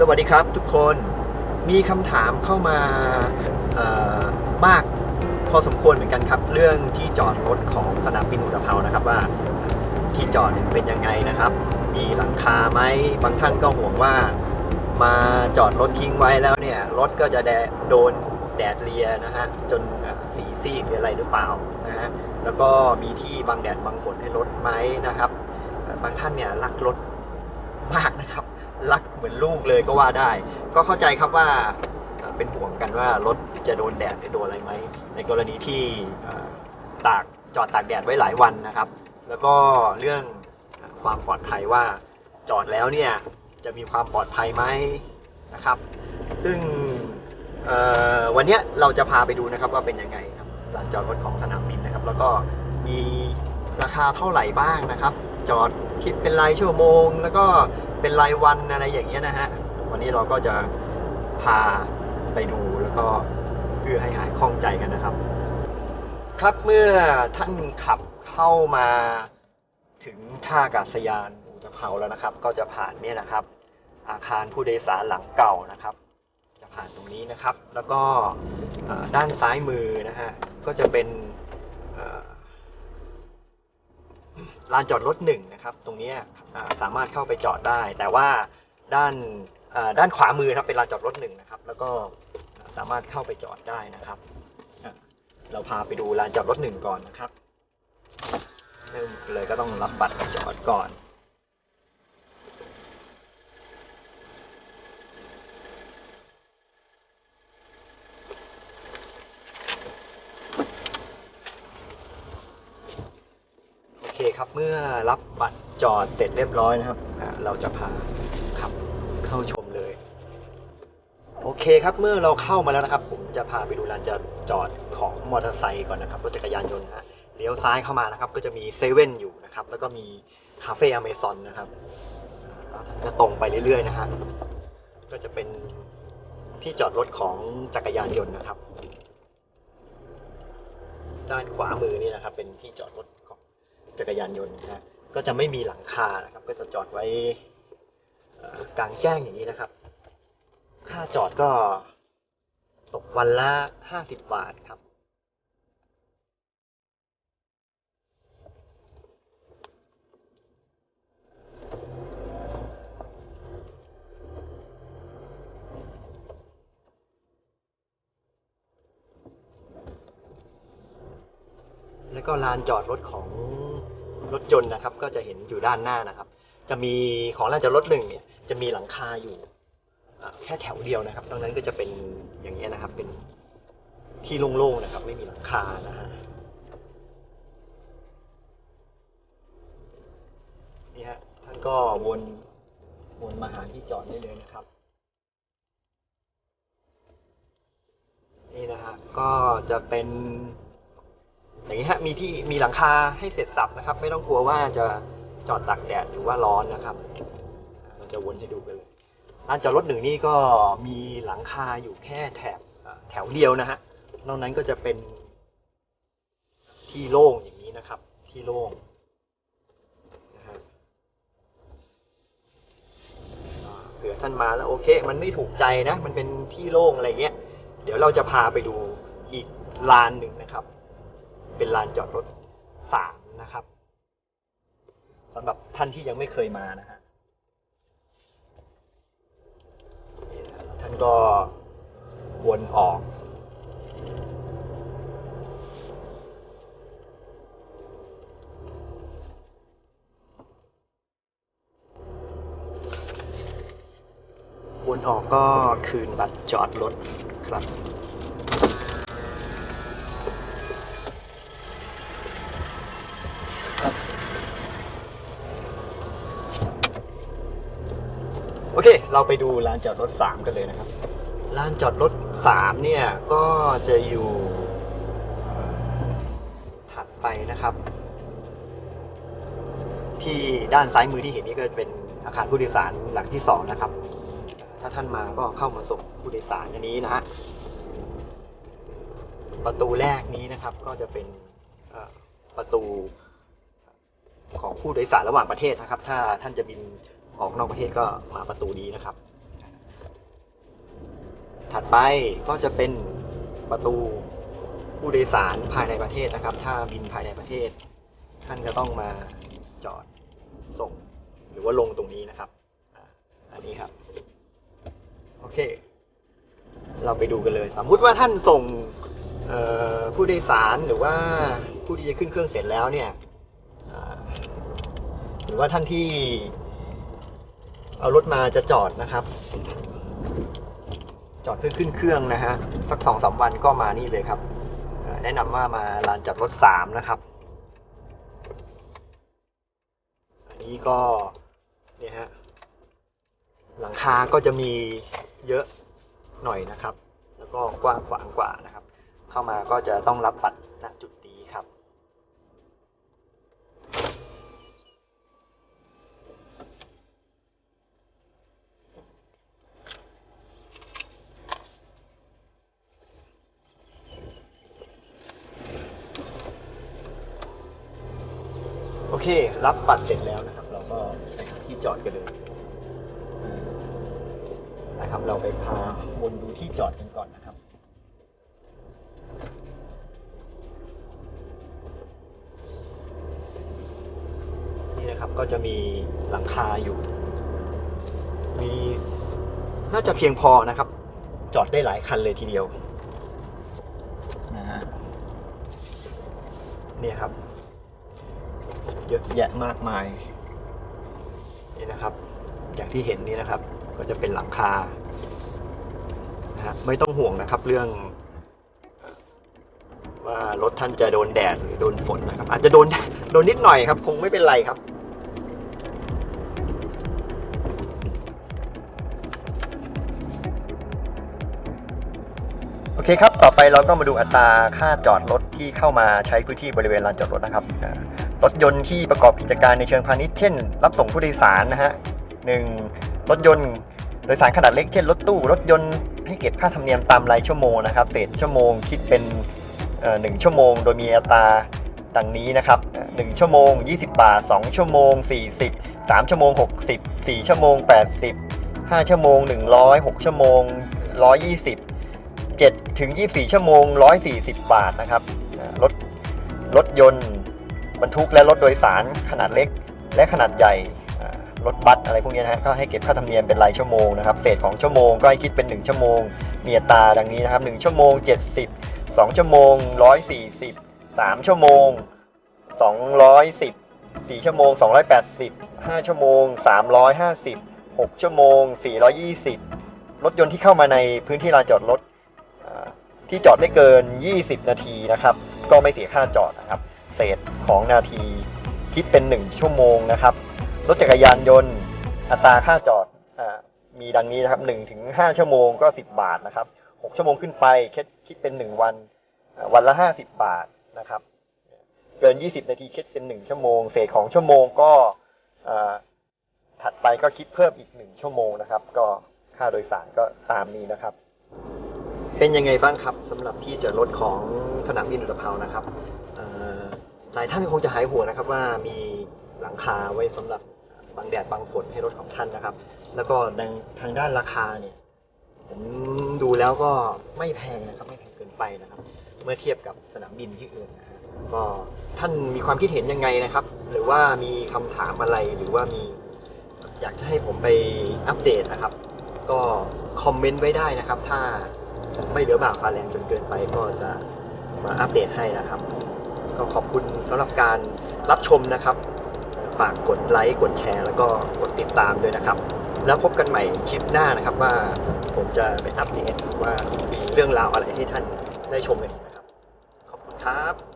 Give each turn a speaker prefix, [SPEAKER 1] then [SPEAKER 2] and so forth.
[SPEAKER 1] สวัสดีครับทุกคนมีคำถามเข้ามามากพอสมควรเหมือนกันครับ เรื่องที่จอดรถของสนามบินอุตภเปานะครับว่า ที่จอดเป็นยังไงนะครับ มีหลังคาไหมบางท่านก็ห่วงว่า มาจอดรถทิ้งไว้แล้วเนี่ยรถก็จะแดดโดนแดดเลียนะฮะจนสีซีดหรืออะไรหรือเปล่านะฮะแล้วก็มีที่บังแดดบังฝนให้รถไหมนะครับ บางท่านเนี่ยรักรถมากนะครับ รักเหมือนลูกเลยก็ว่าได้ ก็เข้าใจครับว่าเป็นห่วงกันว่ารถจะโดนแดดหรือโดนอะไรไหม ในกรณีที่เอ่อตากจอดตากแดดไว้หลายวันนะครับ แล้วก็เรื่องความปลอดภัยว่าจอดแล้วเนี่ยจะมีความปลอดภัยไหมนะครับ ซึ่งวันนี้เราจะพาไปดูนะครับว่าเป็นยังไงครับลานจอดรถของสนามบินนะครับ แล้วก็มีราคาเท่าไหร่บ้างนะครับ จอดคิดเป็นรายชั่วโมง แล้วก็ เป็นรายวันอะไรอย่างเงี้ยนะฮะ วันนี้เราก็จะพาไปดูแล้วก็เพื่อให้หายข้องใจกันนะครับ ครับเมื่อท่านขับเข้ามาถึงท่าอากาศยานอุตภเปาแล้วนะครับ ก็จะผ่านเนี่ยนะครับ อาคารผู้โดยสารหลังเก่านะครับ จะผ่านตรงนี้นะครับ แล้วก็ด้านซ้ายมือนะฮะก็จะเป็นเอ่อ ลานจอดรถหนึ่งนะครับ ตรงนี้สามารถเข้าไปจอดได้ แต่ว่าด้านด้านขวามือนะครับเป็นลานจอดรถหนึ่งนะครับ แล้วก็สามารถเข้าไปจอดได้นะครับเราพาไปดูลานจอดรถหนึ่งก่อนนะครับเริ่มเลยก็ต้องรับบัตรจอดก่อน เคครับเมื่อรับบัตรจอดเสร็จเรียบร้อยนะครับ เราจะพาขับเข้าชมเลย โอเคครับเมื่อเราเข้ามาแล้วนะครับ ผมจะพาไปดูลานจอดจอดของมอเตอร์ไซค์ก่อนนะครับรถจักรยานยนต์นะฮะเลี้ยวซ้ายเข้ามานะครับ ก็จะมีเซเว่นอยู่นะครับ แล้วก็มีคาเฟ่อเมซอนนะครับอ่าจะตรงไปเรื่อยๆนะฮะก็จะเป็นที่จอดรถของจักรยานยนต์นะครับ ด้านขวามือนี่นะครับ เป็นที่จอดรถ จักรยานยนต์นะฮะก็จะไม่มีหลังคานะครับ ก็จะจอดไว้กลางแจ้งอย่างนี้นะครับ ค่าจอดก็ตกวันละห้าสิบบาทครับ แล้วก็ลานจอดรถของ รถยนต์นะครับ ก็จะเห็นอยู่ด้านหน้านะครับ จะมีของลานจอดรถหนึ่งเนี่ยจะมีหลังคาอยู่แค่แถวเดียวนะครับตรงนั้นก็จะเป็นอย่างนี้ยนะครับ เป็นที่โล่งๆนะครับ ไม่มีหลังคานะฮะนี่ฮะท่านก็วนวนมาหาที่จอดได้เลยนะครับ นี่นะฮะก็จะเป็น อย่างนี้ฮะมีที่มีหลังคาให้เสร็จสับนะครับ ไม่ต้องกลัวว่าจะจอดตากแดดหรือว่าร้อนนะครับเราจะวนให้ดูกันเลยลานจอดรถหนึ่งนี่ก็มีหลังคาอยู่แค่แถบแถวเดียวนะฮะนอกนั้นก็จะเป็นที่โล่งอย่างนี้นะครับ ที่โล่งนะฮะเผื่อท่านมาแล้วโอเค มันไม่ถูกใจนะ มันเป็นที่โล่งอะไรเงี้ย เดี๋ยวเราจะพาไปดูอีกลานหนึ่งนะครับ เป็นลานจอดรถสามนะครับสำหรับท่านที่ยังไม่เคยมานะฮะท่านก็วนออก วนออกก็คืนบัตรจอดรถครับ โอเค เราไปดูลานจอดรถสามกันเลยนะครับ ลานจอดรถสามเนี่ย ก็จะอยู่ถัดไปนะครับ ที่ด้านซ้ายมือที่เห็นนี่ก็เป็นอาคารผู้โดยสารหลังที่สองนะครับ ถ้าท่านมาก็เข้ามาส่งผู้โดยสารอันนี้นะฮะ ประตูแรกนี้นะครับก็จะเป็นประตูของผู้โดยสารระหว่างประเทศนะครับ ถ้าท่านจะบิน ออกนอกประเทศก็มาประตูนี้นะครับ ถัดไปก็จะเป็นประตูผู้โดยสารภายในประเทศนะครับ ถ้าบินภายในประเทศ ท่านจะต้องมาจอดส่งหรือว่าลงตรงนี้นะครับ อันนี้ครับ โอเค เราไปดูกันเลย สมมุติว่าท่านส่งผู้โดยสารหรือว่าผู้ที่จะขึ้นเครื่องเสร็จแล้วเนี่ยหรือว่าท่านที่ เอารถมาจะจอดนะครับ จอดเพื่อขึ้นเครื่องนะฮะสักสองสามวันก็มานี่เลยครับ แนะนำว่ามาลานจอดรถสามนะครับ อันนี้ก็เนี่ยฮะหลังคาก็จะมีเยอะหน่อยนะครับ แล้วก็กว้างขวางกว่านะครับ เข้ามาก็จะต้องรับบัตรณจุดนี้ครับ โอ เครับบัตรเสร็จแล้วนะครับ เราก็ไปหาที่จอดกันเลยนะครับ เราไปพาวนดูที่จอดกันก่อนนะครับนี่นะครับก็จะมีหลังคาอยู่ มีน่าจะเพียงพอนะครับ จอดได้หลายคันเลยทีเดียวนะฮะเนี่ยครับ เยอะแยะมากมายนี่นะครับ อย่างที่เห็นนี่นะครับ ก็จะเป็นหลังคานะฮะไม่ต้องห่วงนะครับเรื่องว่ารถท่านจะโดนแดดหรือโดนฝนนะครับ อาจจะโดนโดนนิดหน่อยครับ คงไม่เป็นไรครับโอเคครับ ต่อไปเราก็มาดูอัตราค่าจอดรถที่เข้ามาใช้พื้นที่บริเวณลานจอดรถนะครับ รถยนต์ที่ประกอบกิจการในเชิงพาณิชย์เช่น รับส่งผู้โดยสารนะฮะหนึ่งรถยนต์โดยสารขนาดเล็กเช่นรถตู้รถยนต์ให้เก็บค่าธรรมเนียมตามรายชั่วโมงนะครับเศษชั่วโมงคิดเป็นหนึ่งชั่วโมง โดยมีอัตราดังนี้นะครับเอ่อหนึ่งชั่วโมง 20 บาท 2 ชั่วโมง 40 3 ชั่วโมง 60 4 ชั่วโมง 80 5 ชั่วโมง 100 6 ชั่วโมง 120 7ถึง24 ชั่วโมง 140 บาทนะครับรถรถยนต์ บรรทุกและรถโดยสารขนาดเล็ก และขนาดใหญ่รถบัสอะไรพวกนี้นะฮะก็ให้เก็บค่าธรรมเนียมเป็นรายชั่วโมงนะครับเศษของชั่วโมงก็ให้คิดเป็น 1 ชั่วโมง มีอัตราดังนี้นะครับ1ชั่วโมง 70 2 ชั่วโมง 140 3 ชั่วโมง 210 4 ชั่วโมง 280 5 ชั่วโมง 350 6 ชั่วโมง 420 รถยนต์ที่เข้ามาในพื้นที่ลานจอดรถที่จอดไม่เกิน 20 นาทีนะครับ ก็ไม่เสียค่าจอดนะครับ เศษของนาที คิดเป็น 1 ชั่วโมงนะครับ รถจักรยานยนต์อัตราค่าจอดอมีดังนี้นะครับ1ถึง5ชั่วโมงก็ 10 บาทนะครับ6ชั่วโมงขึ้นไปคิดคิดเป็น 1 วันอ่าวันละ 50 บาทนะครับ เกิน 20 นาทีคิดเป็น 1 ชั่วโมง เศษของชั่วโมงก็ถัดไปก็คิดเพิ่มอีก 1 ชั่วโมงนะครับ ก็ค่าโดยสารก็ตามนี้นะครับ เป็นยังไงบ้างครับสำหรับที่จอดรถของสนามบินอุตภเปานะครับ หลายท่านคงจะหายห่วงนะครับว่ามีหลังคาไว้สำหรับบังแดดบังฝนให้รถของท่านนะครับ แล้วก็ทางด้านราคาเนี่ยผมดูแล้วก็ไม่แพงนะครับไม่แพงเกินไปนะครับ เมื่อเทียบกับสนามบินที่อื่นนะก็ท่านมีความคิดเห็นยังไงนะครับ หรือว่ามีคำถามอะไรหรือว่ามีอยากจะให้ผมไปอัปเดตนะครับ ก็คอมเมนต์ไว้ได้นะครับ ถ้าไม่เหลือบากฟ้าแรงจนเกินไปก็จะมาอัปเดตให้นะครับ ก็ขอบคุณสำหรับการรับชมนะครับ ฝากกดไลค์ กดแชร์ แล้วก็กดติดตามด้วยนะครับ แล้วพบกันใหม่คลิปหน้านะครับว่าผมจะไปอัปเดตว่ามีเรื่องราวอะไรให้ท่านได้ชมกันอีกนะครับ ขอบคุณครับ